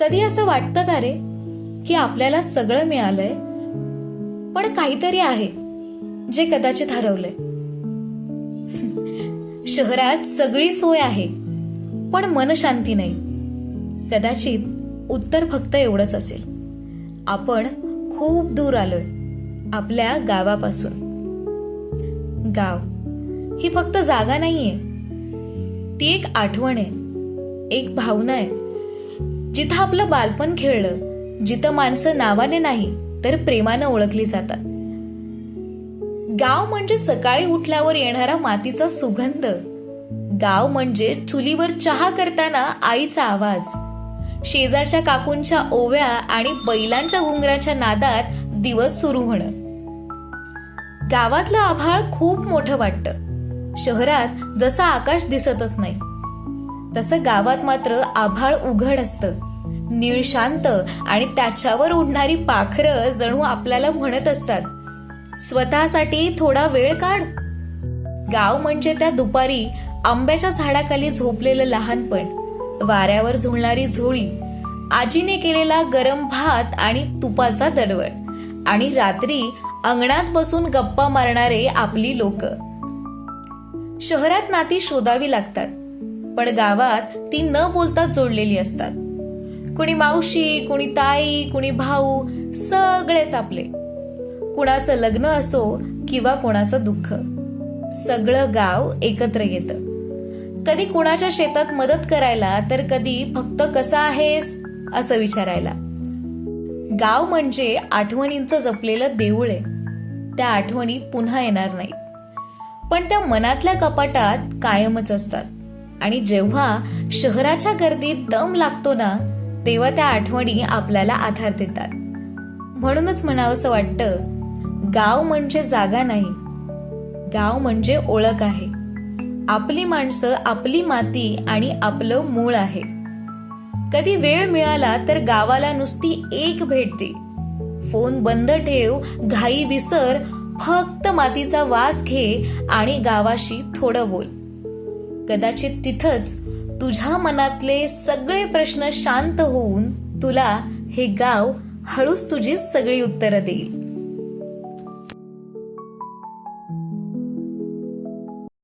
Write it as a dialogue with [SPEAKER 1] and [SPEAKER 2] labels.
[SPEAKER 1] कधी असं वाटतं का रे की आपल्याला सगळं मिळालंय पण काहीतरी आहे जे कदाचित हरवलंय? शहरात सगळी सोय आहे पण मनशांती नाही. कदाचित उत्तर फक्त एवढंच असेल. आपण खूप दूर आलोय आपल्या गावापासून. गाव ही फक्त जागा नाहीये. ती एक आठवण आहे एक भावना आहे. जिथं आपलं बालपण खेळलं जिथं माणसं नावाने नाही तर प्रेमानं ओळखली जातात. गाव म्हणजे सकाळी उठल्यावर येणारा मातीचा सुगंध. गाव म्हणजे चुलीवर चहा करताना आईचा आवाज. शेजारच्या काकूंच्या ओव्या आणि बैलांच्या घुंगराच्या नादात दिवस सुरू होणं. गावातलं आभाळ खूप मोठं वाटतं. शहरात जसं आकाश दिसतच नाही. तसं गावात मात्र आभाळ उघड असतं. निळ शांत आणि त्याच्यावर उडणारी पाखरं जणू आपल्याला म्हणत असतात. स्वतःसाठी थोडा वेळ काढ. गाव म्हणजे त्या दुपारी आंब्याच्या झाडाखाली झोपलेलं लहानपण वाऱ्यावर झुळणारी झोळी आजीने केलेला गरम भात आणि तुपाचा दरवळ आणि रात्री अंगणात बसून गप्पा मारणारे आपली लोक. शहरात नाती शोधावी लागतात. पण गावात ती न बोलता जोडलेली असतात. कुणी मावशी कुणी ताई कुणी भाऊ सगळेच आपले कुणाचं लग्न असो किंवा कोणाचं दुःख सगळं गाव एकत्र येतं. कधी कुणाच्या शेतात मदत करायला तर कधी फक्त कसा आहेस? असं विचारायला. गाव म्हणजे आठवणींचं जपलेलं देऊळ आहे. त्या आठवणी पुन्हा येणार नाहीत. पण त्या मनातल्या कपाटात कायमच असतात. आणि जेव्हा शहराच्या गर्दीत दम लागतो ना तेव्हा त्या आठवणी आपल्याला आधार देतात. म्हणूनच म्हणावंसं वाटतं गाव म्हणजे जागा नाही गाव म्हणजे ओळख आहे. आपली माणसं आपली माती आणि आपलं मूळ आहे. कधी वेळ मिळाला तर गावाला नुसती एक भेट दे. फोन बंद ठेव घाई विसर फक्त मातीचा वास घे आणि गावाशी थोडं बोल. कदाचित तिथंच तुझ्या मनातले सगळे प्रश्न शांत होऊन तुला हे गाव हळूच तुझी सगळी उत्तरं देईल.